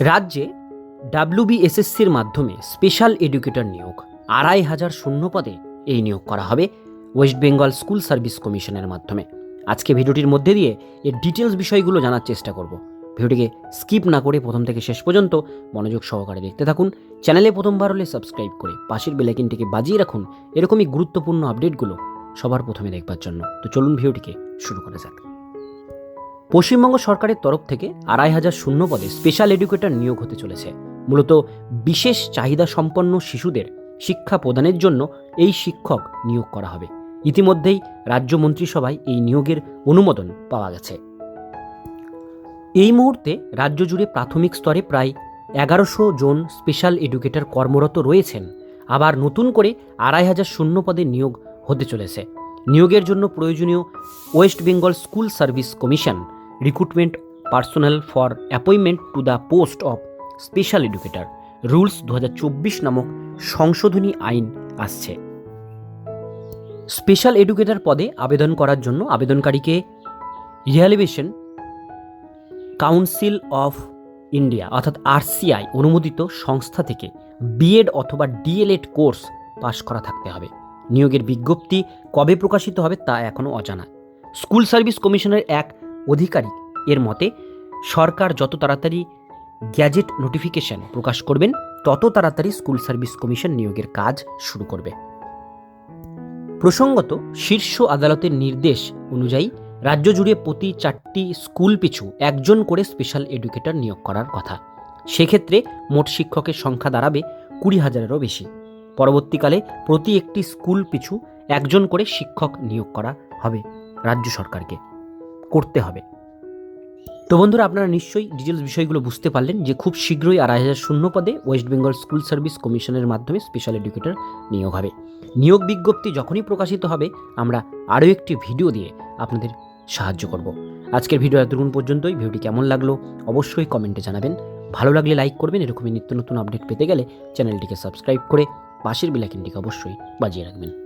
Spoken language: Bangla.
রাজ্যে ডাব্লিউবিএসএসসির মাধ্যমে স্পেশাল এডুকেটর নিয়োগ। আড়াই হাজার শূন্য পদে এই নিয়োগ করা হবে ওয়েস্ট বেঙ্গল স্কুল সার্ভিস কমিশনের মাধ্যমে। আজকে ভিডিওটির মধ্যে দিয়ে এর ডিটেলস বিষয়গুলো জানার চেষ্টা করব। ভিডিওটিকে স্কিপ না করে প্রথম থেকে শেষ পর্যন্ত মনোযোগ সহকারে দেখতে থাকুন। চ্যানেলে প্রথমবার হলে সাবস্ক্রাইব করে পাশের বেলাইকিনটিকে বাজিয়ে রাখুন। এরকমই গুরুত্বপূর্ণ আপডেটগুলো সবার প্রথমে দেখবার জন্য। তো চলুন ভিডিওটিকে শুরু করা যাক। পশ্চিমবঙ্গ সরকারের তরফ থেকে আড়াই হাজার শূন্য পদে স্পেশাল এডুকেটর নিয়োগ হতে চলেছে। মূলত বিশেষ চাহিদা সম্পন্ন শিশুদের শিক্ষা প্রদানের জন্য এই শিক্ষক নিয়োগ করা হবে। ইতিমধ্যেই রাজ্য মন্ত্রিসভায় এই নিয়োগের অনুমোদন পাওয়া গেছে। এই মুহূর্তে রাজ্য জুড়ে প্রাথমিক স্তরে প্রায় এগারোশো জন স্পেশাল এডুকেটর কর্মরত রয়েছেন। আবার নতুন করে আড়াই হাজার শূন্য পদে নিয়োগ হতে চলেছে। নিয়োগের জন্য প্রয়োজনীয় West Bengal school service commission recruitment personal for appointment to the post of special educator rules দুহাজার চব্বিশ নামক সংশোধনী আইন আসছে। স্পেশাল এডুকেটর পদে আবেদন করার জন্য আবেদনকারীকে রিহ্যালিভেশন কাউন্সিল অফ ইন্ডিয়া অর্থাৎ আরসিআই অনুমোদিত সংস্থা থেকে বিএড অথবা ডিএলএড কোর্স পাশ করা থাকতে হবে। নিয়োগের বিজ্ঞপ্তি কবে প্রকাশিত হবে তা এখনও অজানা। স্কুল সার্ভিস কমিশনের এক আধিকারিক এর মতে, সরকার যত তাড়াতাড়ি গ্যাজেট নোটিফিকেশন প্রকাশ করবেন, তত তাড়াতাড়ি স্কুল সার্ভিস কমিশন নিয়োগের কাজ শুরু করবে। প্রসঙ্গত, শীর্ষ আদালতের নির্দেশ অনুযায়ী রাজ্য জুড়ে প্রতি চারটি স্কুল পিছু একজন করে স্পেশাল এডুকেটর নিয়োগ করার কথা। সেক্ষেত্রে মোট শিক্ষকের সংখ্যা দাঁড়াবে কুড়ি হাজারেরও বেশি। পরবর্তীকালে প্রতি একটি স্কুল পিছু একজন করে শিক্ষক নিয়োগ করা হবে রাজ্য সরকারকে। করতে হবে। তো বন্ধুরা, আপনারা নিশ্চয়ই ডিটেলস বিষয়গুলো বুঝতে পারলেন যে খুব শীঘ্রই আড়াই হাজার শূন্য পদে ওয়েস্ট বেঙ্গল স্কুল সার্ভিস কমিশনের মাধ্যমে স্পেশাল এডুকেটর নিয়োগ হবে। নিয়োগ বিজ্ঞপ্তি যখনই প্রকাশিত হবে, আমরা আরও একটি ভিডিও দিয়ে আপনাদের সাহায্য করব। আজকের ভিডিও এতক্ষণ পর্যন্তই। ভিডিওটি কেমন লাগল অবশ্যই কমেন্টে জানাবেন। ভালো লাগলে লাইক করবেন। এরকমই নিত্য নতুন আপডেট পেতে গেলে চ্যানেলটিকে সাবস্ক্রাইব করে পাশের বেলাইকিনটিকে অবশ্যই বাজিয়ে রাখবেন।